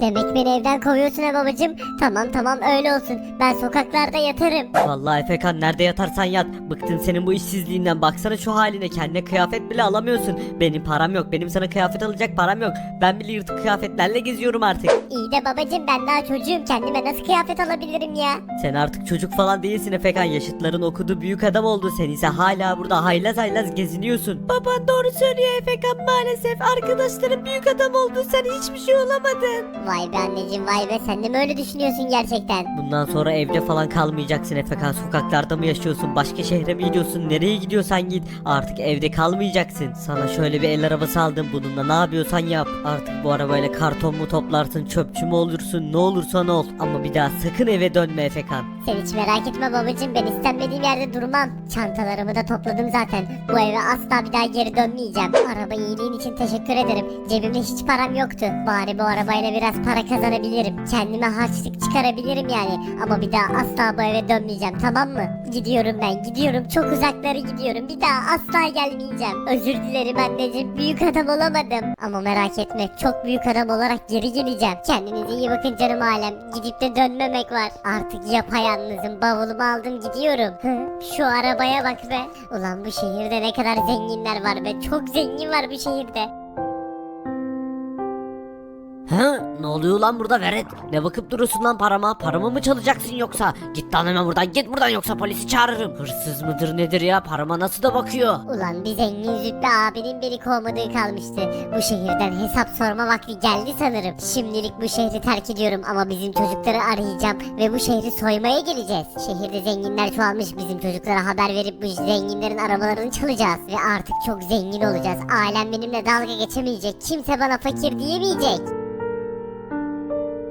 Demek beni evden kovuyorsun ha babacım. Tamam tamam öyle olsun. Ben sokaklarda yatarım. Vallahi Efekan nerede yatarsan yat. Bıktım senin bu işsizliğinden. Baksana şu haline kendine kıyafet bile alamıyorsun. Benim param yok. Benim sana kıyafet alacak param yok. Ben bile yırtık kıyafetlerle geziyorum artık. İyi de babacım ben daha çocuğum. Kendime nasıl kıyafet alabilirim ya? Sen artık çocuk falan değilsin Efekan. Yaşıtların okudu büyük adam oldu. Sen ise hala burada haylaz haylaz geziniyorsun. Baban doğru söylüyor Efekan maalesef. Arkadaşların büyük adam oldu. Sen hiçbir şey olamadın. Vay be anneciğim vay be sen de mi öyle düşünüyorsun gerçekten? Bundan sonra evde falan kalmayacaksın Efekan. Sokaklarda mı yaşıyorsun? Başka şehre mi gidiyorsun? Nereye gidiyorsan git. Artık evde kalmayacaksın. Sana şöyle bir el arabası aldım. Bununla ne yapıyorsan yap. Artık bu arabayla karton mu toplarsın? Çöpçü mü olursun? Ne olursan ol. Ama bir daha sakın eve dönme Efekan. Sen hiç merak etme babacım ben istenmediğim yerde durmam. Çantalarımı da topladım zaten. Bu eve asla bir daha geri dönmeyeceğim. Araba iyiliğin için teşekkür ederim. Cebimde hiç param yoktu. Bari bu arabayla biraz para kazanabilirim. Kendime harçlık çıkarabilirim yani. Ama bir daha asla bu eve dönmeyeceğim tamam mı? Gidiyorum ben gidiyorum. Çok uzaklara gidiyorum. Bir daha asla gelmeyeceğim. Özür dilerim anneciğim. Büyük adam olamadım. Ama merak etme çok büyük adam olarak geri geleceğim. Kendinize iyi bakın canım alem. Gidip de dönmemek var. Artık yapayalnızım. Bavulumu aldım gidiyorum. Şu arabaya bak be. Ulan bu şehirde ne kadar zenginler var be. Çok zengin var bu şehirde. He? Ne oluyor lan burada Veret? Ne bakıp duruyorsun lan parama? Paramı mı çalacaksın yoksa? Git lan hemen buradan git buradan yoksa polisi çağırırım. Hırsız mıdır nedir ya? Parama nasıl da bakıyor? Ulan bir zengin züppe abinin beni kovmadığı kalmıştı. Bu şehirden hesap sorma vakti geldi sanırım. Şimdilik bu şehri terk ediyorum ama bizim çocukları arayacağım ve bu şehri soymaya geleceğiz. Şehirde zenginler çoğalmış bizim çocuklara haber verip bu zenginlerin arabalarını çalacağız. Ve artık çok zengin olacağız. Ailem benimle dalga geçemeyecek. Kimse bana fakir diyemeyecek.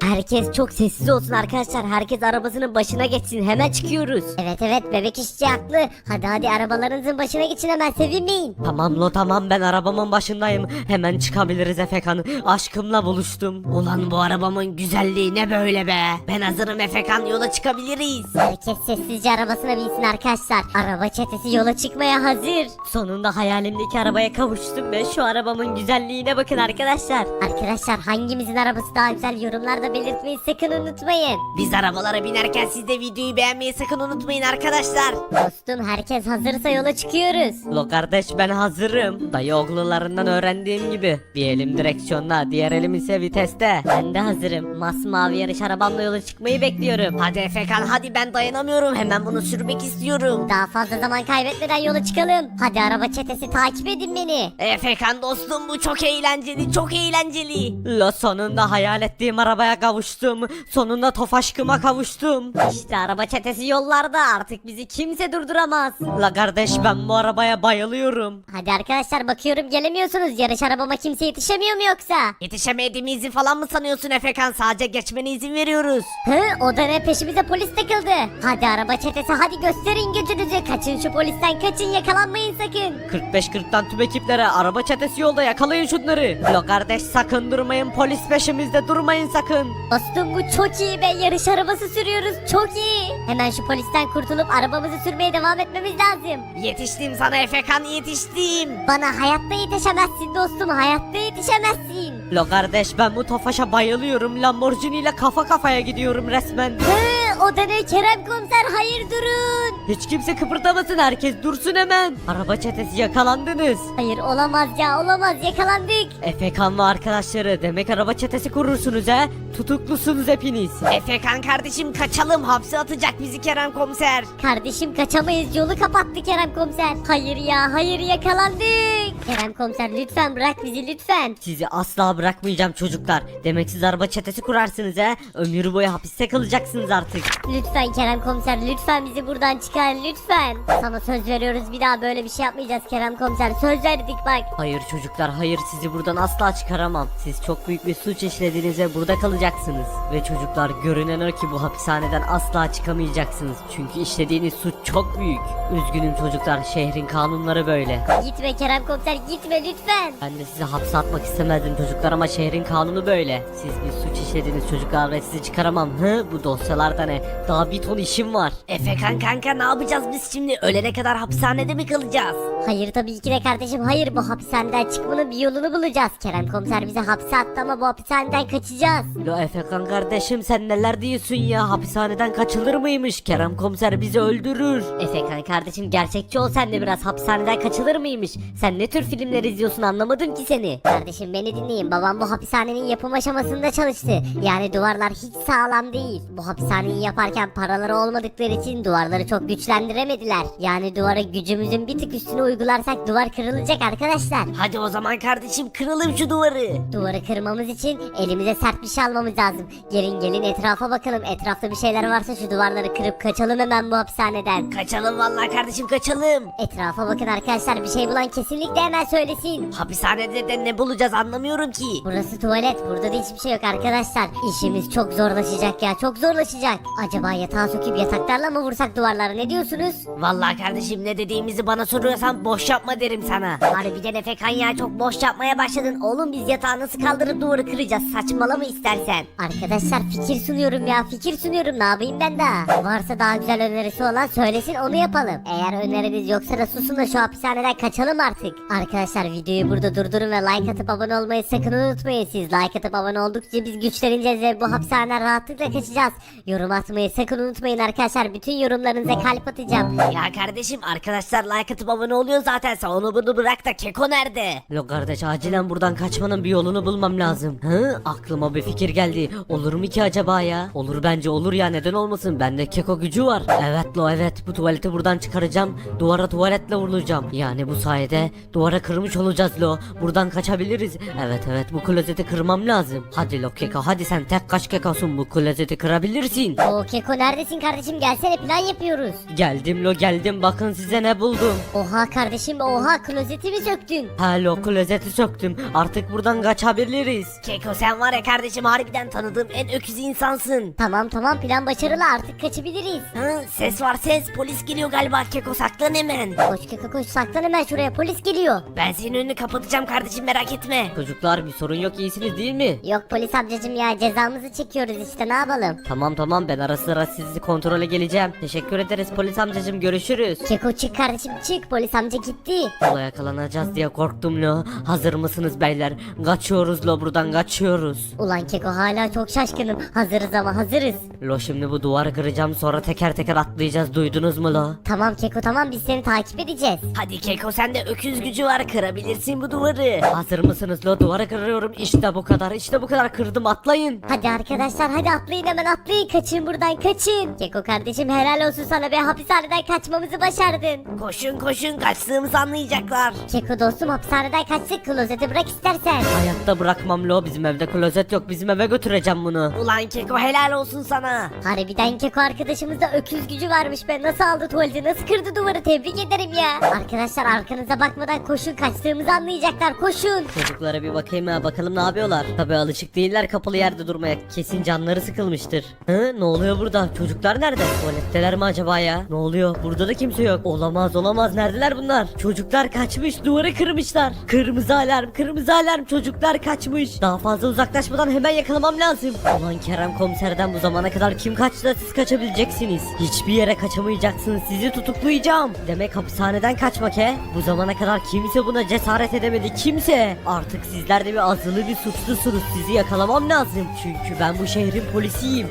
Herkes çok sessiz olsun arkadaşlar. Herkes arabasının başına geçsin. Hemen çıkıyoruz. Evet evet bebek işçi haklı. Hadi hadi arabalarınızın başına geçin hemen sevinmeyin. Tamam lo tamam ben arabamın başındayım. Hemen çıkabiliriz Efekan. Aşkımla buluştum. Ulan bu arabamın güzelliği ne böyle be? Ben hazırım Efekan yola çıkabiliriz. Herkes sessizce arabasına binsin arkadaşlar. Araba çetesi yola çıkmaya hazır. Sonunda hayalimdeki arabaya kavuştum ve şu arabamın güzelliğine bakın arkadaşlar. Arkadaşlar hangimizin arabası daha güzel yorumlarda belirtmeyi sakın unutmayın. Biz arabalara binerken siz de videoyu beğenmeyi sakın unutmayın arkadaşlar. Dostum herkes hazırsa yola çıkıyoruz. Lo kardeş ben hazırım. Dayı oğlularından öğrendiğim gibi. Bir elim direksiyonda, diğer elim ise viteste. Ben de hazırım. Masmavi yarış arabamla yola çıkmayı bekliyorum. Hadi Efekan hadi ben dayanamıyorum. Hemen bunu sürmek istiyorum. Daha fazla zaman kaybetmeden yola çıkalım. Hadi araba çetesi takip edin beni. Efekan dostum bu çok eğlenceli, çok eğlenceli. Lo sonunda hayal ettiğim arabaya kavuştum. Sonunda tofaşkıma kavuştum. İşte araba çetesi yollarda artık bizi kimse durduramaz. La kardeş ben bu arabaya bayılıyorum. Hadi arkadaşlar bakıyorum gelemiyorsunuz. Yarış arabama kimse yetişemiyor mu yoksa? Yetişemediğimizi falan mı sanıyorsun Efekan? Sadece geçmene izin veriyoruz. Hı o da ne peşimize polis takıldı. Hadi araba çetesi hadi gösterin gücünüzü. Kaçın şu polisten kaçın yakalanmayın sakın. 45-40'tan tüm ekiplere araba çetesi yolda yakalayın şunları. Lo kardeş sakın durmayın polis peşimizde durmayın sakın. Dostum bu çok iyi be yarış arabası sürüyoruz çok iyi. Hemen şu polisten kurtulup arabamızı sürmeye devam etmemiz lazım. Yetiştim sana Efekan yetiştim. Bana hayatta yetişemezsin dostum hayatta yetişemezsin. Lo kardeş ben bu tofaşa bayılıyorum. Lamborghini ile kafa kafaya gidiyorum resmen. Hı, o da ne Kerem komiser hayır durun. Hiç kimse kıpırdamasın herkes dursun hemen. Araba çetesi yakalandınız. Hayır olamaz ya olamaz yakalandık. Efekan ve arkadaşları demek araba çetesi kurursunuz he? Tutuklusunuz hepiniz. Efekan kardeşim kaçalım hapse atacak bizi Kerem komiser. Kardeşim kaçamayız yolu kapattı Kerem komiser. Hayır ya hayır yakalandık. Kerem komiser lütfen bırak bizi lütfen. Sizi asla bırakmayacağım çocuklar. Demek siz araba çetesi kurarsınız he? Ömür boyu hapiste kalacaksınız artık. Lütfen Kerem komiser lütfen bizi buradan çıkar lütfen. Sana söz veriyoruz bir daha böyle bir şey yapmayacağız Kerem komiser söz verdik bak. Hayır çocuklar hayır sizi buradan asla çıkaramam. Siz çok büyük bir suç işlediniz ve burada kalacaksınız. Ve çocuklar görünen o ki bu hapishaneden asla çıkamayacaksınız. Çünkü işlediğiniz suç çok büyük. Üzgünüm çocuklar şehrin kanunları böyle. Gitme Kerem komiser gitme lütfen. Ben de sizi hapse atmak istemezdim çocuklar ama şehrin kanunu böyle. Siz bir suç işlediniz çocuklar ve sizi çıkaramam. Hı bu dosyalarda ne hapishane. Daha bir ton işim var. Efekan kanka ne yapacağız biz şimdi? Ölene kadar hapishanede mi kalacağız? Hayır tabii ki de kardeşim hayır bu hapishaneden çıkmanın bir yolunu bulacağız. Kerem komiser bize hapse attı ama bu hapishaneden kaçacağız. Lo Efekan kardeşim sen neler diyorsun ya? Hapishaneden kaçılır mıymış? Kerem komiser bizi öldürür. Efekan kardeşim gerçekçi ol sen de biraz hapishaneden kaçılır mıymış? Sen ne tür filmler izliyorsun anlamadım ki seni. Kardeşim beni dinleyin babam bu hapishanenin yapım aşamasında çalıştı. Yani duvarlar hiç sağlam değil. Bu hapishaneyi yaparken paraları olmadıkları için duvarları çok güçlendiremediler. Yani duvara gücümüzün bir tık üstüne uygularsak duvar kırılacak arkadaşlar. Hadi o zaman kardeşim kıralım şu duvarı. Duvarı kırmamız için elimize sert bir şey almamız lazım. Gelin gelin etrafa bakalım. Etrafta bir şeyler varsa şu duvarları kırıp kaçalım hemen bu hapishaneden. Kaçalım vallahi kardeşim kaçalım. Etrafa bakın arkadaşlar bir şey bulan kesinlikle hemen söylesin. Hapishanede de ne bulacağız anlamıyorum ki. Burası tuvalet. Burada da hiçbir şey yok arkadaşlar. İşimiz çok zorlaşacak ya. Çok zorlaşacak. Acaba yatağa söküp yataklarla mı vursak duvarları? Ne diyorsunuz? Vallahi kardeşim ne dediğimizi bana soruyorsan boş yapma derim sana. Harbiden Efekan ya çok boş yapmaya başladın. Oğlum biz yatağı nasıl kaldırıp duvarı kıracağız? Saçmalama istersen. Arkadaşlar fikir sunuyorum ya. Fikir sunuyorum. Ne yapayım ben daha? Varsa daha güzel önerisi olan söylesin onu yapalım. Eğer öneriniz yoksa da susun da şu hapishaneden kaçalım artık. Arkadaşlar videoyu burada durdurun ve like atıp abone olmayı sakın unutmayın. Siz like atıp abone oldukça biz güçleneceğiz ve bu hapishaneden rahatlıkla kaçacağız. Yorum atmayı sakın unutmayın arkadaşlar. Bütün yorumlarınıza kalp atacağım. Ya kardeşim arkadaşlar like atıp abone oluyor zaten. Sen onu bunu bırak da Keko nerede? Lo kardeş acilen buradan kaçmanın bir yolunu bulmam lazım. Hı? Aklıma bir fikir geldi. Olur mu ki acaba ya? Olur bence olur ya neden olmasın? Bende keko gücü var. Evet lo evet bu tuvaleti buradan çıkaracağım. Duvara tuvaletle vurulacağım. Yani bu sayede duvara kırmış olacağız lo. Buradan kaçabiliriz. Evet evet bu klozeti kırmam lazım. Hadi lo keko hadi sen tek kaç kekosun bu klozeti kırabilirsin. O Keko neredesin kardeşim? Gelsene plan yapıyoruz. Geldim lo geldim bakın size ne buldum. Oha kardeşim oha klozeti mi söktün? Ha lo klozeti söktüm. Artık buradan kaçabiliriz. Keko sen var ya kardeşim harbiden tanıdığım en öküz insansın. Tamam tamam plan başarılı artık kaçabiliriz. Hı, ses var ses polis geliyor galiba Keko saklan hemen. Koş Keko koş saklan hemen şuraya polis geliyor. Ben senin önünü kapatacağım kardeşim merak etme. Çocuklar bir sorun yok iyisiniz değil mi? Yok polis amcacım ya cezamızı çekiyoruz işte ne yapalım. Tamam tamam ben ara sıra sizi kontrole geleceğim. Teşekkür ederiz polis amcacım görüşürüz. Keko çık kardeşim çık polis amca gitti. Ola yakalanacağız diye korktum lo. Hazır mısınız beyler? Kaçıyoruz lo buradan kaçıyoruz. Ulan Keko hala çok şaşkınım. Hazırız ama hazırız. Lo şimdi bu duvarı kıracağım sonra teker teker atlayacağız duydunuz mu lo? Tamam Keko tamam biz seni takip edeceğiz. Hadi Keko sende öküz gücü var kırabilirsin bu duvarı. Hazır mısınız lo? Duvarı kırıyorum işte bu kadar işte bu kadar kırdım atlayın. Hadi arkadaşlar hadi atlayın hemen atlayın kaçın buradan kaçın. Keko kardeşim helal olsun sana be hapishaneden kaçmamızı başardın. Koşun koşun kaçtığımızı anlayacaklar. Keko dostum hapishaneden kaçtık klozeti bırak istersen. Hayatta bırakmam lo bizim evde klozet yok bizim eve götüreceğim bunu. Ulan Keko helal olsun sana. Harbiden Keko arkadaşımızda öküz gücü varmış be. Nasıl aldı tuvaleti nasıl kırdı duvarı tebrik ederim ya. Arkadaşlar arkanıza bakmadan koşun kaçtığımızı anlayacaklar koşun. Çocuklara bir bakayım ha bakalım ne yapıyorlar. Tabi alışık değiller kapalı yerde durmaya. Kesin canları sıkılmıştır. Hı ne oluyor burada? Çocuklar nerede? Tuvaletteler mi acaba ya? Ne oluyor? Burada da kimse yok. Olamaz olamaz. Neredeler bunlar? Çocuklar kaçmış. Duvarı kırmışlar. Kırmızı alarm kırmızı alarm. Çocuklar kaçmış. Daha fazla uzaklaşmadan hemen yakalamam lazım. Ulan Kerem komiserden bu zamana kadar kim kaçtı da siz kaçabileceksiniz. Hiçbir yere kaçamayacaksınız. Sizi tutuklayacağım. Demek hapishaneden kaçmak he? Bu zamana kadar kimse buna cesaret edemedi. Kimse. Artık sizler de bir azılı bir suçlusunuz. Sizi yakalamam lazım. Çünkü ben bu şehrin polisiyim.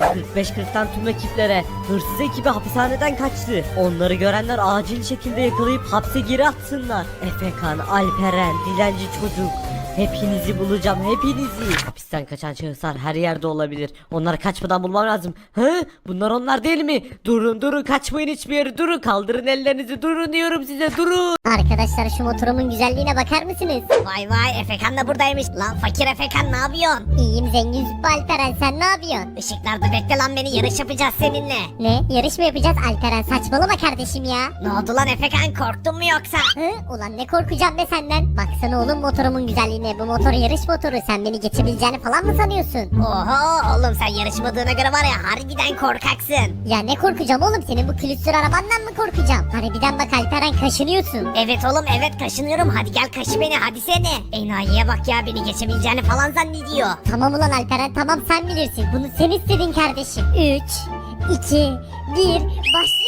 45-40'tan tüm ekiplere hırsız ekibi hapishaneden kaçtı. Onları görenler acil şekilde yakalayıp hapse geri atsınlar. Efekan, Alperen, dilenci çocuk. Hepinizi bulacağım hepinizi. Hapisten kaçan şahıslar her yerde olabilir. Onları kaçmadan bulmam lazım. Hı? Bunlar onlar değil mi? Durun durun kaçmayın hiçbir yere durun. Kaldırın ellerinizi durun diyorum size durun. Arkadaşlar şu motorumun güzelliğine bakar mısınız? Vay vay Efekan da buradaymış. Lan fakir Efekan ne yapıyorsun? İyiyim zengin Züppü Alperen sen ne yapıyorsun? Işıklarda bekle lan beni yarış yapacağız seninle. Ne yarış mı yapacağız Alperen saçmalama kardeşim ya. Ne oldu lan Efekan korktun mu yoksa? Hı? Ulan ne korkacağım be senden. Baksana oğlum motorumun güzelliğine. Bu motor yarış motoru. Sen beni geçebileceğini falan mı sanıyorsun? Oho oğlum sen yarışmadığına göre var ya harbiden korkaksın. Ya ne korkacağım oğlum senin bu külüstür arabandan mı korkacağım? Harbiden bak Alperen kaşınıyorsun. Evet oğlum evet kaşınıyorum hadi gel kaşı beni hadi seni. Enayiye bak ya beni geçebileceğini falan zannediyor. Tamam ulan Alperen tamam sen bilirsin. Bunu sen istedin kardeşim. 3, 2, 1, başlıyoruz.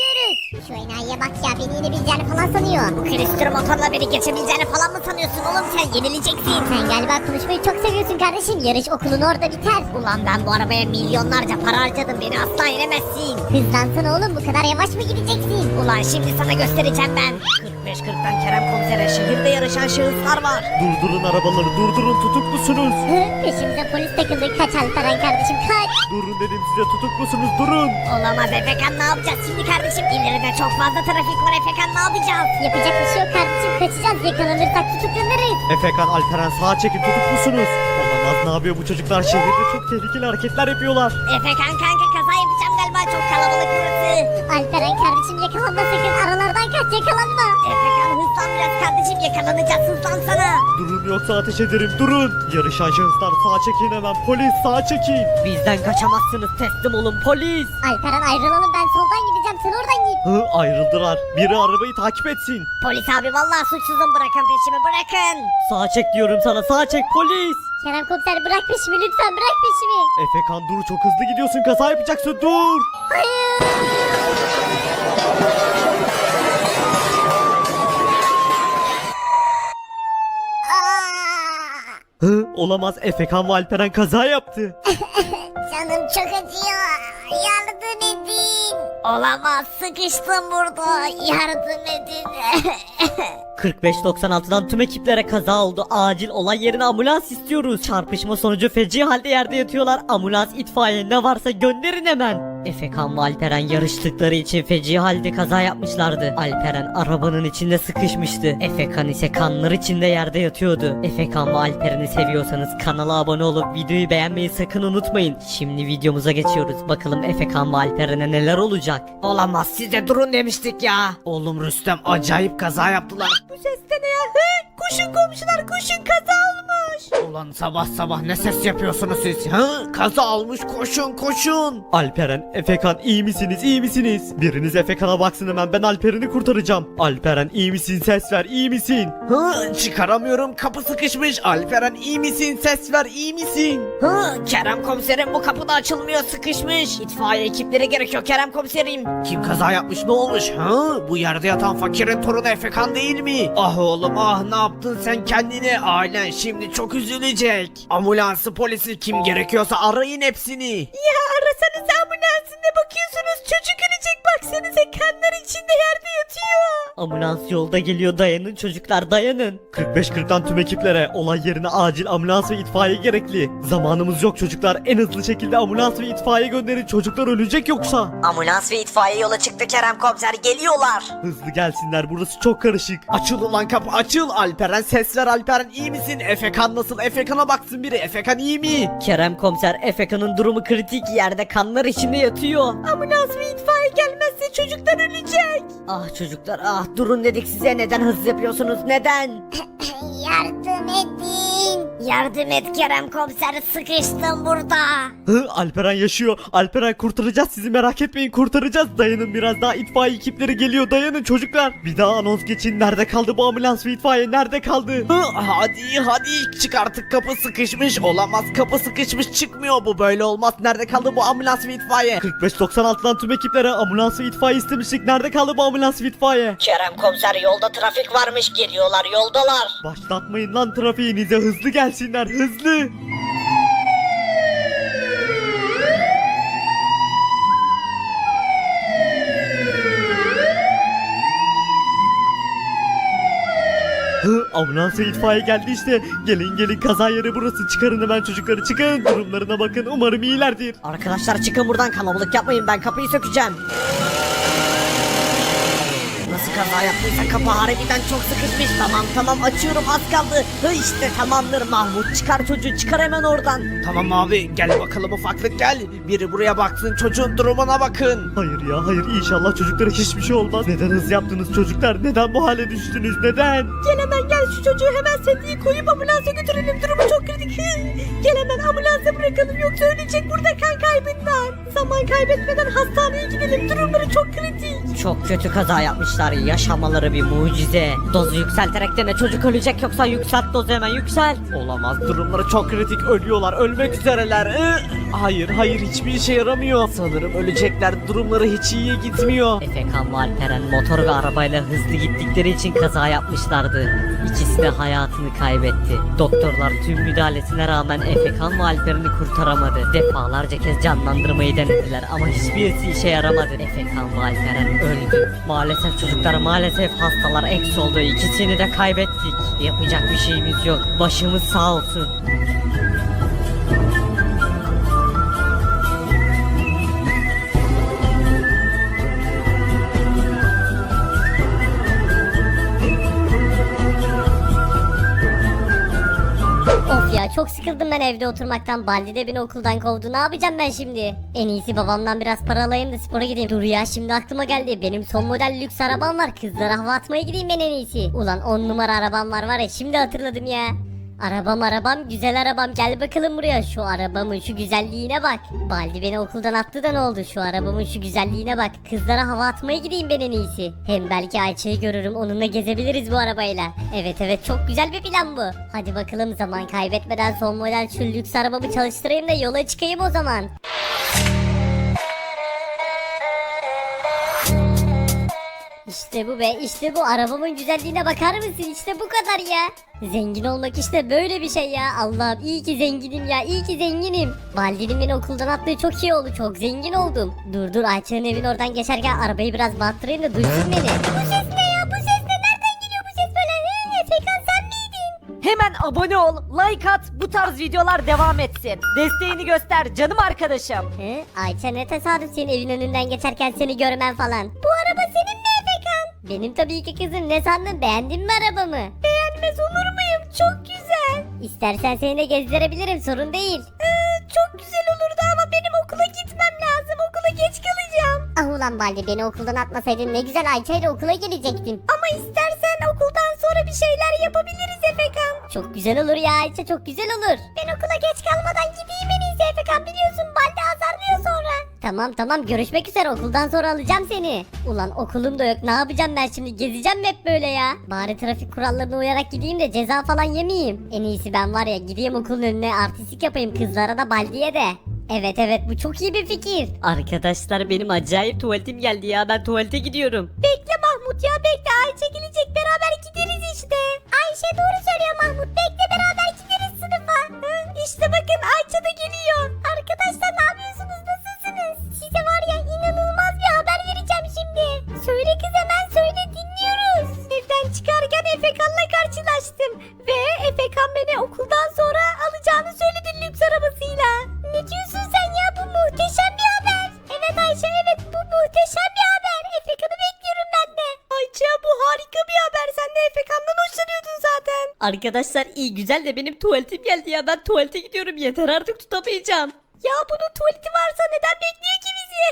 Şu enayiye bak ya beni yenebileceğini falan sanıyor. Bu külüstür motorla beni geçebileceğini falan mı sanıyorsun oğlum sen yenileceksin. Sen galiba konuşmayı çok seviyorsun kardeşim. Yarış okulun orada biter. Ulan ben bu arabaya milyonlarca para harcadım beni asla yenemezsin. Hızlansana oğlum bu kadar yavaş mı gideceksin? Ulan şimdi sana göstereceğim ben. 45-40'tan Kerem komisere şehirde yarışan şahıslar var. Durdurun arabaları durdurun tutuklusunuz. Hı, peşimize polis takıldı. Kaç Alperen kardeşim kaç. Durun dedim size tutuklusunuz durun. Olamaz Efekan ne yapacağız şimdi kardeşim? İleride çok fazla trafik var Efekan ne yapacağız? Yapacak bir şey yok kardeşim. Kaçacağız yakalanırsak tutuklanırız. Efekan Alperen sağa çekin tutuklusunuz. Olamaz ne yapıyor bu çocuklar şehirde çok tehlikeli hareketler yapıyorlar. Efekan kanka kaza yapacağım galiba çok kalabalık burası. Alperen kardeşim yakalanma sakın. Aralardan kaç yakalanma. Efekan hızlan biraz kardeşim yakalanacağız hızlansana. Durun yoksa ateş ederim durun. Yarışan şahıslar sağa çekin hemen polis sağa çekin. Bizden kaçamazsınız teslim olun polis. Alperen ayrılalım ben soldan gideceğim sen oradan git. Hı ayrıldılar. Biri arabayı takip etsin. Polis abi vallahi suçsuzum bırakın peşimi bırakın. Sağ çek diyorum sana sağ çek polis. Kerem komiser bırak peşimi lütfen bırak peşimi. Efekan dur çok hızlı gidiyorsun kaza yapacaksın dur. Aa, Hı olamaz Efekan ve Alperen kaza yaptı. canım çok acıyor. Yardım edin. Olamaz sıkıştım burada yardım edin. 45-96'dan tüm ekiplere kaza oldu. Acil olay yerine ambulans istiyoruz. Çarpışma sonucu feci halde yerde yatıyorlar. Ambulans, itfaiye ne varsa gönderin hemen. Efekan ve Alperen yarıştıkları için feci halde kaza yapmışlardı. Alperen arabanın içinde sıkışmıştı. Efekan ise kanlar içinde yerde yatıyordu. Efekan ve Alperen'i seviyorsanız kanala abone olup videoyu beğenmeyi sakın unutmayın. Şimdi videomuza geçiyoruz. Bakalım Efekan ve Alperen'e neler olacak. Olamaz size durun demiştik ya. Oğlum Rüstem acayip kaza yaptılar. Bu ses ne ya? Hı? Koşun komşular koşun kaza olmuş. Ulan sabah sabah ne ses yapıyorsunuz siz? Ha? Kaza olmuş koşun koşun. Alperen, Efekan iyi misiniz iyi misiniz? Biriniz Efekan'a baksın hemen ben Alperen'i kurtaracağım. Alperen iyi misin ses ver iyi misin? Ha? Çıkaramıyorum kapı sıkışmış. Alperen iyi misin? Ses ver iyi misin? Hı, Kerem komiserim bu kapı da açılmıyor sıkışmış. İtfaiye ekipleri gerekiyor Kerem komiserim. Kim kaza yapmış ne olmuş? Ha? Bu yerde yatan fakirin torunu Efekan değil mi? Ah oğlum ah ne yaptın sen kendine? Ailen şimdi çok üzülecek. Ambulansı polisi kim gerekiyorsa arayın hepsini. Ya arasanız ambulansın ne bakıyorsunuz çocuk ölecek baksanıza kanlar içinde yerde yatıyor. Ambulans yolda geliyor dayanın çocuklar dayanın. 45-40'tan tüm ekiplere olay yerine acil ambulans ve itfaiye gerekli. Zamanımız yok çocuklar en hızlı şekilde ambulans ve itfaiye gönderin çocuklar ölecek yoksa. Ambulans ve itfaiye yola çıktı Kerem komiser geliyorlar. Hızlı gelsinler burası çok karışık. Açıl ulan kapı açıl Alperen ses ver Alperen iyi misin? Efekan nasıl? Efekan'a baksın biri Efekan iyi mi? Kerem komiser Efeka'nın durumu kritik yerde kanlar içinde yatıyor. Ambulans ve itfaiye gelmezse çocuklar ölecek. Ah çocuklar ah durun dedik size neden hız yapıyorsunuz neden? Yardım edin. Yardım et Kerem komiser sıkıştım burada. Hı, Alperen yaşıyor. Alperen kurtaracağız sizi merak etmeyin kurtaracağız. Dayanın biraz daha itfaiye ekipleri geliyor dayanın çocuklar. Bir daha anons geçin. Nerede kaldı bu ambulans ve itfaiye nerede kaldı? Hı, hadi hadi çık artık kapı sıkışmış olamaz kapı sıkışmış çıkmıyor bu böyle olmaz nerede kaldı bu ambulans ve itfaiye 45-96'dan tüm ekiplere ambulans ve itfaiye istemiştik. Nerede kaldı bu ambulans ve itfaiye? Kerem komiser yolda trafik varmış geliyorlar yoldalar. Başlatmayın lan trafiğinize hızlı gelsinler hızlı. Hı, ambulans ve itfaiye geldi işte. Gelin gelin kaza yeri burası. Çıkarın hemen çocukları çıkın. Durumlarına bakın. Umarım iyilerdir. Arkadaşlar çıkın buradan kalabalık yapmayın ben kapıyı sökeceğim. Nasıl kaza yaptıysa kapı harbiden çok sıkışmış. Tamam tamam açıyorum az kaldı. Hı işte tamamdır Mahmut çıkar çocuğu çıkar hemen oradan. Tamam abi gel bakalım ufaklık gel biri buraya baksın çocuğun durumuna bakın Hayır ya hayır inşallah çocuklara hiçbir şey olmaz. Neden hız yaptınız çocuklar? Neden bu hale düştünüz? Neden? Gel hemen gel şu çocuğu hemen sediye koyup ambulansa götürelim durumu çok kritik. Hı, Gel hemen ambulansa bırakalım yoksa ölecek burada kan kaybından. Zaman kaybetmeden hastaneye gidelim durumları çok kritik. Çok kötü kaza yapmışlar yaşamaları bir mucize. Dozu yükselterek dene çocuk ölecek yoksa yükselt dozu hemen yüksel. Olamaz durumları çok kritik ölüyorlar ölmek üzereler. Iı, Hayır hayır hiçbir işe yaramıyor. Sanırım ölecekler durumları hiç iyiye gitmiyor. Efekan ve Alperen motor ve arabayla hızlı gittikleri için kaza yapmışlardı. İkisi de hayatını kaybetti. Doktorlar tüm müdahalesine rağmen Efekan ve Alperen'i kurtaramadı. Defalarca kez canlandırmayı denediler ama hiçbirisi işe yaramadı. Efekan ve öldü. Maalesef çocuklar maalesef hastalar eksi oldu. İkisini de kaybettik. Yapacak bir şeyimiz yok. Başımız sağ olsun. Of ya çok sıkıldım ben evde oturmaktan. Baldi de beni okuldan kovdu. Ne yapacağım ben şimdi? En iyisi babamdan biraz para alayım da spora gideyim. Dur ya şimdi aklıma geldi. Benim son model lüks arabam var. Kızlara hava atmaya gideyim ben en iyisi. Ulan 10 numara arabam var var ya şimdi hatırladım ya. Arabam arabam güzel arabam. Gel bakalım buraya. Şu arabamın şu güzelliğine bak. Baldi beni okuldan attı da ne oldu? Şu arabamın şu güzelliğine bak. Kızlara hava atmaya gideyim ben en iyisi. Hem belki Ayça'yı görürüm. Onunla gezebiliriz bu arabayla. Evet evet. Çok güzel bir plan bu. Hadi bakalım zaman kaybetmeden son model şu lüks arabamı çalıştırayım da yola çıkayım o zaman İşte bu be işte bu arabamın güzelliğine bakar mısın işte bu kadar ya. Zengin olmak işte böyle bir şey ya Allah'ım iyi ki zenginim ya iyi ki zenginim. Baldi'nin beni okuldan attığı çok iyi oldu çok zengin oldum. Dur dur Ayça'nın evin oradan geçerken arabayı biraz battırayım da duysun beni. Bu ses ne ya bu ses ne nereden geliyor bu ses böyle? He, Efekan sen miydin? Hemen abone ol, like at, bu tarz videolar devam etsin. Desteğini göster canım arkadaşım. He, Ayça ne tesadüf senin evin önünden geçerken seni görmen falan. Bu Benim tabii ki kızım ne sandın beğendin mi arabamı? Beğenmez olur muyum çok güzel. İstersen seni de gezdirebilirim sorun değil. çok güzel olurdu ama benim okula gitmem lazım okula geç kalacağım. Ah ulan Baldi beni okuldan atmasaydın ne güzel Ayça ile okula gelecektim. Ama istersen okuldan sonra bir şeyler yapabiliriz Efekan. Çok güzel olur ya Ayça çok güzel olur. Ben okula geç kalmadan gideyim en iyisi Efekan biliyorsun Baldi azarlıyor sonra. Tamam tamam görüşmek üzere okuldan sonra alacağım seni. Ulan okulum da yok ne yapacağım ben şimdi gezeceğim mi hep böyle ya. Bari trafik kurallarına uyarak gideyim de ceza falan yemeyeyim. En iyisi ben var ya gideyim okulun önüne artistik yapayım kızlara da Baldi'ye de. Evet evet bu çok iyi bir fikir. Arkadaşlar benim acayip tuvaletim geldi ya ben tuvalete gidiyorum. Bekle Mahmut ya bekle Ayşe gelecek beraber gideriz işte. Ayşe doğru söylüyor Mahmut bekle beraber gideriz sınıfa. işte bakın Ayça da geliyor. Arkadaşlar ne yapıyorsunuz nasılsınız? Size var ya inanılmaz bir haber vereceğim şimdi. Söyle kız hemen söyle dinliyoruz. Evden çıkarken Efekan'la karşılaştım. Ve Efekan beni okuldan sonra alacağını söyledi lüks arabasıyla. Ne diyorsun sen ya bu muhteşem bir haber. Evet Ayşe evet bu muhteşem bir haber. Efekan'ı bekliyorum ben de. Ayça bu harika bir haber. Sen de Efekan'dan hoşlanıyordun zaten. Arkadaşlar iyi güzel de benim tuvaletim geldi ya ben tuvalete gidiyorum yeter artık tutamayacağım. Ya bunun tuvaleti varsa neden bekliyor ki bizi?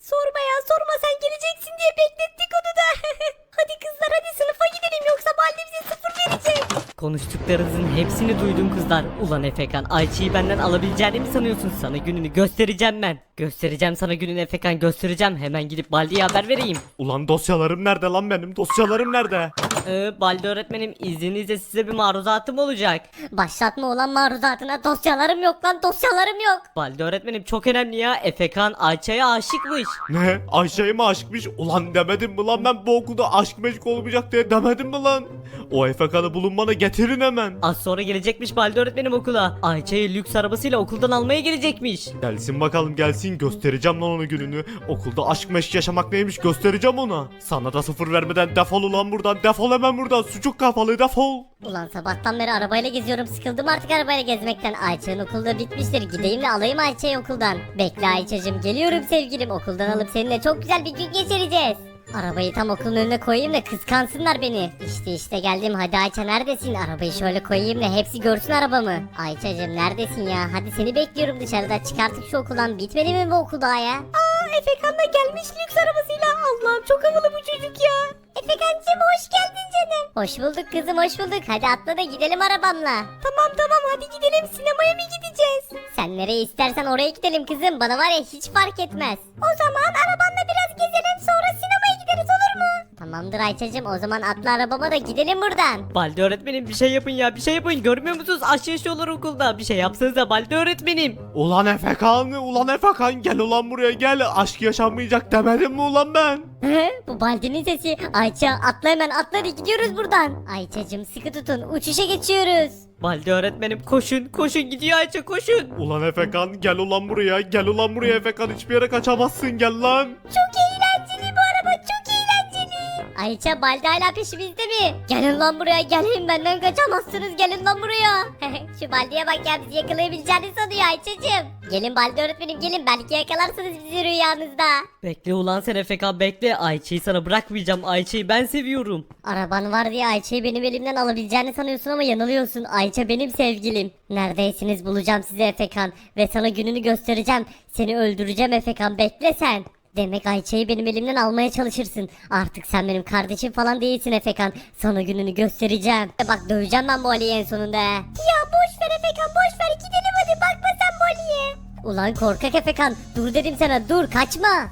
sorma ya sorma sen geleceksin diye beklettik onu da. hadi kızlar hadi sınıfa gidelim yoksa Baldi bize sıfır verecek. Konuştuklarınızın hepsini duydum kızlar. Ulan Efekan Ayça'yı benden alabileceğini mi sanıyorsun? Sana gününü göstereceğim ben. Göstereceğim sana gününü Efekan göstereceğim. Hemen gidip Baldi'ye haber vereyim. Ulan dosyalarım nerede lan benim dosyalarım nerede? Ee, Baldi öğretmenim izninizle size bir maruzatım olacak. Başlatma olan maruzatına dosyalarım yok lan dosyalarım yok. Baldi öğretmenim çok önemli ya. Efekan Ayça'ya aşıkmış. Ne? Ayşe'ye mi aşıkmış? Ulan demedim mi lan ben bu okulda aşk meşk olmayacak diye demedim mi lan? O Efekan'ı bulun bana getirin hemen. Az sonra gelecekmiş Baldi öğretmenim okula. Ayça'yı lüks arabasıyla okuldan almaya gelecekmiş. Gelsin bakalım gelsin göstereceğim lan onun gününü. Okulda aşk meşk yaşamak neymiş göstereceğim ona. Sana da sıfır vermeden defol ulan buradan defol hemen buradan sucuk kafalı defol. Ulan sabahtan beri arabayla geziyorum sıkıldım artık arabayla gezmekten. Ayça'nın okulda bitmiştir gideyim de alayım Ayça'yı okuldan. Bekle Ayça'cım geliyorum sevgilim okuldan alıp seninle çok güzel bir gün geçireceğiz. Arabayı tam okulun önüne koyayım da kıskansınlar beni. İşte işte geldim hadi Ayça neredesin? Arabayı şöyle koyayım da hepsi görsün arabamı. Ayça'cım neredesin ya? Hadi seni bekliyorum dışarıda çıkartıp şu okuldan bitmedi mi bu okul daha ya? Aa Efekan da gelmiş lüks arabasıyla. Allah'ım çok havalı bu çocuk ya. Efekancığım hoş geldin canım. Hoş bulduk kızım hoş bulduk. Hadi atla da gidelim arabamla. Tamam tamam hadi gidelim sinemaya mı gideceğiz? Sen nereye istersen oraya gidelim kızım. Bana var ya hiç fark etmez. O zaman arabanla biraz gezelim sonra sinemaya? Tamam Tamamdır Ayça'cığım o zaman atla arabama da gidelim buradan. Balde öğretmenim bir şey yapın ya bir şey yapın görmüyor musunuz aşk yaşıyorlar okulda bir şey yapsanıza Balde öğretmenim. Ulan Efekan, ulan Efekan gel ulan buraya gel. Aşk yaşanmayacak demedim mi ulan ben? He, bu Baldi'nin sesi. Ayça atla hemen atla hadi gidiyoruz buradan. Ayça'cığım sıkı tutun uçuşa geçiyoruz. Balde öğretmenim koşun koşun gidiyor Ayça koşun. Ulan Efekan gel ulan buraya gel ulan buraya Efekan hiçbir yere kaçamazsın gel lan. Çok eğlenceli bu araba çok. Ayça Baldi hala peşimizde mi? Gelin lan buraya gelin benden kaçamazsınız gelin lan buraya. Şu Baldi'ye bak ya bizi yakalayabileceğini sanıyor Ayça'cığım. Gelin Baldi öğretmenim gelin belki yakalarsınız bizi rüyanızda. Bekle ulan sen Efekan bekle Ayça'yı sana bırakmayacağım Ayça'yı ben seviyorum. Araban var diye Ayça'yı benim elimden alabileceğini sanıyorsun ama yanılıyorsun. Ayça benim sevgilim. Neredeysiniz bulacağım sizi Efekan ve sana gününü göstereceğim. Seni öldüreceğim Efekan bekle sen. Demek Ayça'yı benim elimden almaya çalışırsın. Artık sen benim kardeşim falan değilsin Efekan. Sana gününü göstereceğim. Bak döveceğim ben bu Ali'yi en sonunda. Ya boş ver Efekan boş ver gidelim hadi bakma sen bu Ali'ye. Ulan korkak Efekan dur dedim sana dur kaçma.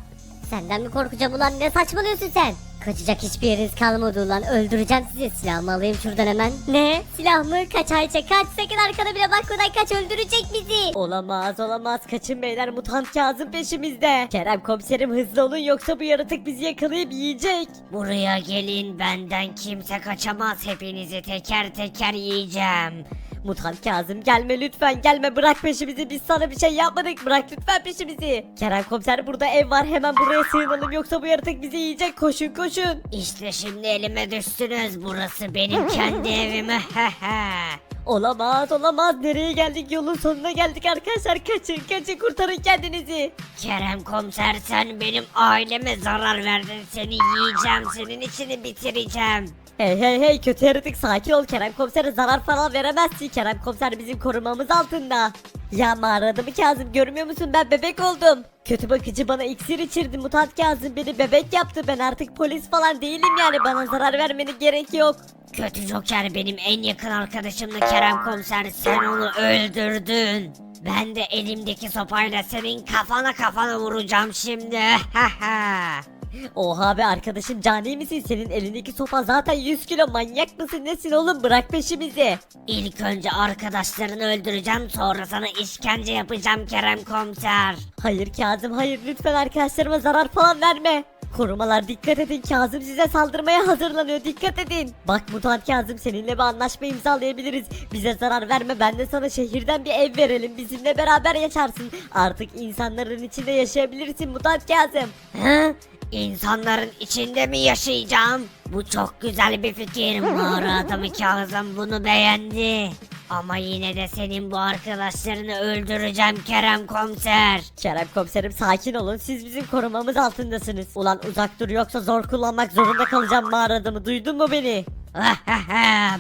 Senden mi korkacağım ulan ne saçmalıyorsun sen? Kaçacak hiçbir yeriniz kalmadı ulan öldüreceğim sizi silahımı alayım şuradan hemen. Ne? Silah mı? Kaç Ayça kaç sakın arkana bile bakmadan kaç öldürecek bizi. Olamaz olamaz kaçın beyler mutant Kazım peşimizde. Kerem komiserim hızlı olun yoksa bu yaratık bizi yakalayıp yiyecek. Buraya gelin benden kimse kaçamaz hepinizi teker teker yiyeceğim. Mutant Kazım gelme lütfen gelme bırak peşimizi biz sana bir şey yapmadık bırak lütfen peşimizi. Kerem komiser burada ev var hemen buraya sığınalım yoksa bu yaratık bizi yiyecek koşun koşun. İşte şimdi elime düştünüz. Burası benim kendi evim. Olamaz olamaz. Nereye geldik? Yolun sonuna geldik arkadaşlar. Kaçın kaçın. Kurtarın kendinizi. Kerem komiser sen benim aileme zarar verdin. Seni yiyeceğim senin içini bitireceğim. Hey hey hey kötü yaratık sakin ol Kerem komisere zarar falan veremezsin Kerem komiser bizim korumamız altında. Ya mağarada mı Kazım görmüyor musun ben bebek oldum. Kötü bakıcı bana iksir içirdi mutant Kazım beni bebek yaptı ben artık polis falan değilim yani bana zarar vermenin gerek yok. Kötü Joker benim en yakın arkadaşımdı Kerem komiser sen onu öldürdün. Ben de elimdeki sopayla senin kafana kafana vuracağım şimdi. Oha be arkadaşım cani misin senin elindeki sopa zaten 100 kilo manyak mısın nesin oğlum bırak peşimizi. İlk önce arkadaşlarını öldüreceğim sonra sana işkence yapacağım Kerem komiser. Hayır Kazım hayır lütfen arkadaşlarıma zarar falan verme. Korumalar dikkat edin Kazım size saldırmaya hazırlanıyor dikkat edin. Bak mutant Kazım seninle bir anlaşma imzalayabiliriz. Bize zarar verme ben de sana şehirden bir ev verelim bizimle beraber yaşarsın. Artık insanların içinde yaşayabilirsin mutant Kazım. Hı? İnsanların içinde mi yaşayacağım? Bu çok güzel bir fikir. Mağara adamı Kazım bunu beğendi. Ama yine de senin bu arkadaşlarını öldüreceğim Kerem komiser. Kerem komiserim sakin olun siz bizim korumamız altındasınız. Ulan uzak dur yoksa zor kullanmak zorunda kalacağım mağara adamı duydun mu beni?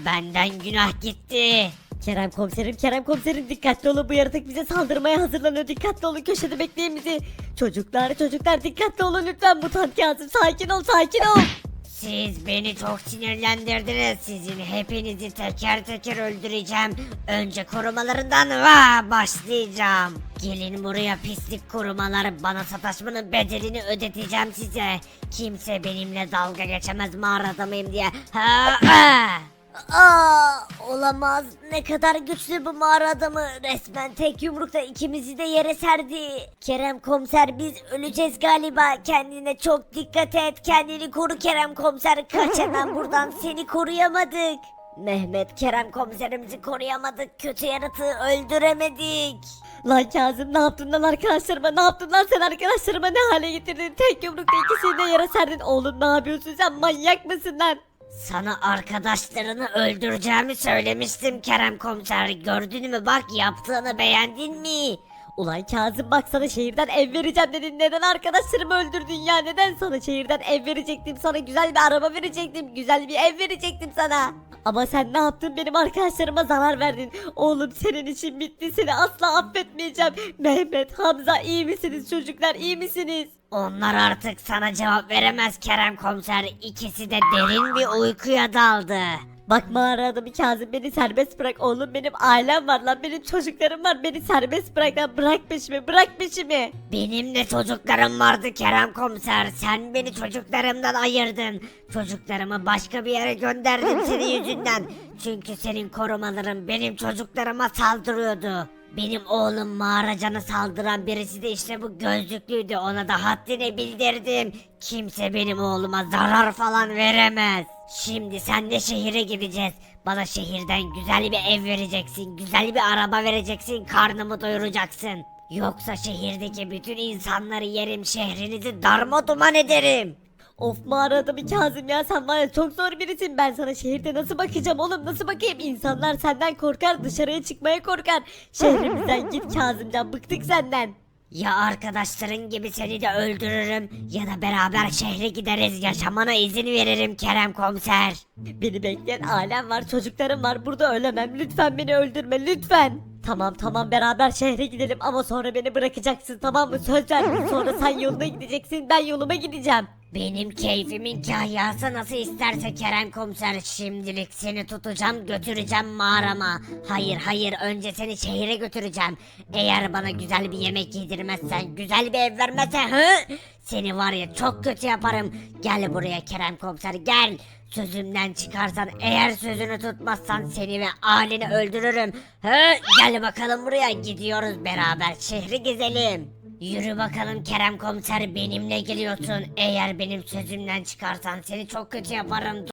Benden günah gitti. Kerem komiserim Kerem komiserim dikkatli olun bu yaratık bize saldırmaya hazırlanıyor dikkatli olun köşede bekleyin bizi. Çocuklar çocuklar dikkatli olun lütfen mutant Kazım sakin ol sakin ol. Siz beni çok sinirlendirdiniz. Sizin hepinizi teker teker öldüreceğim. Önce korumalarından va başlayacağım. Gelin buraya pislik korumalar. Bana sataşmanın bedelini ödeteceğim size. Kimse benimle dalga geçemez mağara adamıyım diye. Ha, ha. Aa, olamaz. Ne kadar güçlü bu mağara adamı. Resmen tek yumrukta ikimizi de yere serdi. Kerem komiser biz öleceğiz galiba. Kendine çok dikkat et. Kendini koru Kerem komiser. Kaç hemen buradan seni koruyamadık. Mehmet Kerem komiserimizi koruyamadık. Kötü yaratığı öldüremedik. Lan Kazım ne yaptın lan arkadaşlarıma ne yaptın lan sen arkadaşlarıma ne hale getirdin tek yumrukta ikisini de yere serdin oğlum ne yapıyorsun sen manyak mısın lan? Sana arkadaşlarını öldüreceğimi söylemiştim Kerem komiser. Gördün mü bak yaptığını beğendin mi? Ulan Kazım bak sana şehirden ev vereceğim dedin. Neden arkadaşlarımı öldürdün ya? Neden sana şehirden ev verecektim? Sana güzel bir araba verecektim. Güzel bir ev verecektim sana. Ama sen ne yaptın? Benim arkadaşlarıma zarar verdin. Oğlum senin için bitti. Seni asla affetmeyeceğim. Mehmet, Hamza iyi misiniz çocuklar? iyi misiniz? Onlar artık sana cevap veremez Kerem komiser. İkisi de derin bir uykuya daldı. Bak mağara adamı Kazım beni serbest bırak oğlum benim ailem var lan benim çocuklarım var beni serbest bırak lan bırak peşimi bırak peşimi. Benim de çocuklarım vardı Kerem komiser. Sen beni çocuklarımdan ayırdın. Çocuklarımı başka bir yere gönderdim senin yüzünden. Çünkü senin korumaların benim çocuklarıma saldırıyordu. Benim oğlum mağaracana saldıran birisi de işte bu gözlüklüydü. Ona da haddini bildirdim. Kimse benim oğluma zarar falan veremez. Şimdi sen de şehire gideceğiz. Bana şehirden güzel bir ev vereceksin. Güzel bir araba vereceksin. Karnımı doyuracaksın. Yoksa şehirdeki bütün insanları yerim. Şehrinizi darma duman ederim. Of mağara adamı Kazım ya sen var ya çok zor birisin. Ben sana şehirde nasıl bakacağım oğlum nasıl bakayım? İnsanlar senden korkar dışarıya çıkmaya korkar. Şehrimizden git Kazımcan bıktık senden. Ya arkadaşların gibi seni de öldürürüm ya da beraber şehre gideriz. Yaşamana izin veririm Kerem komiser. Beni bekleyen ailem var çocuklarım var. Burada ölemem. Lütfen beni öldürme lütfen. Tamam tamam. Beraber şehre gidelim ama sonra beni bırakacaksın tamam mı? Söz verdin. Sonra sen yoluna gideceksin. Ben yoluma gideceğim. Benim keyfimin kahyası nasıl isterse Kerem komiser şimdilik seni tutacağım götüreceğim mağarama. Hayır hayır önce seni şehire götüreceğim. Eğer bana güzel bir yemek yedirmezsen güzel bir ev vermezsen hı? Seni var ya çok kötü yaparım. Gel buraya Kerem komiser gel. Sözümden çıkarsan eğer sözünü tutmazsan seni ve aileni öldürürüm. Hı? Gel bakalım buraya gidiyoruz beraber şehri gezelim. Yürü bakalım Kerem komiser benimle geliyorsun. Eğer benim sözümden çıkarsan seni çok kötü yaparım.